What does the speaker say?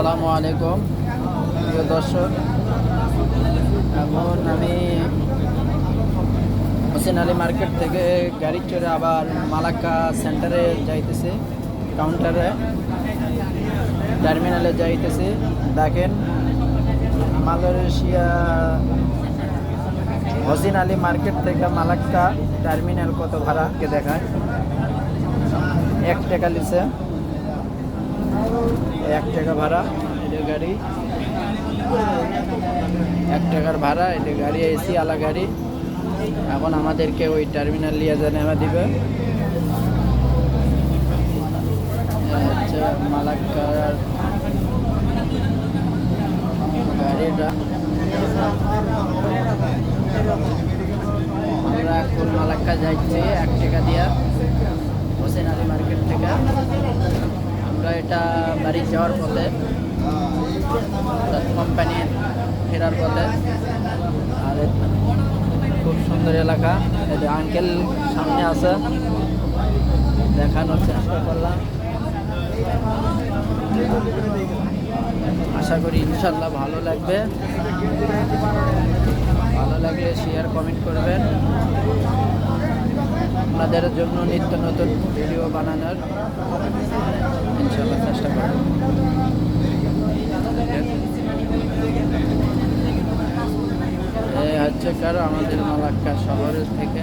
আসসালামু আলাইকুম, প্রিয় দর্শক। এখন আমি হোসেন আলী মার্কেট থেকে গাড়ি চড়ে আবার মালাক্কা সেন্টারে যাইতেছি, কাউন্টারে। টার্মিনালে যাইতেছি। দেখেন, মালয়েশিয়া হোসেন আলী মার্কেট থেকে মালাক্কা টার্মিনাল কত ভাড়াকে দেখায়? এক টাকা লিছে। এক টাকা ভাড়া, এটা গাড়ি। এক টাকার ভাড়া, এটা গাড়ি এসি আলা গাড়ি। এখন আমাদেরকে ওই টার্মিনাল যা নেওয়া দিবে। মালাক্কার গাড়িটা। আমরা এখন মালাক্কা যাচ্ছি, এক টাকা দিয়া। হোসেন আলী এটা বাড়ি যাওয়ার পথে কোম্পানি ফেরার পথে। আর খুব সুন্দর এলাকা। এই আঙ্কেল সামনে আছে। দেখানোর চেষ্টা করলাম। আশা করি ইনশাল্লাহ ভালো লাগবে। ভালো লাগলে শেয়ার কমেন্ট করবেন। আপনাদের জন্য নিত্য নতুন ভিডিও বানানোর। চেষ্টা করব এই কারও আমাদের মালাক্কা শহরের থেকে।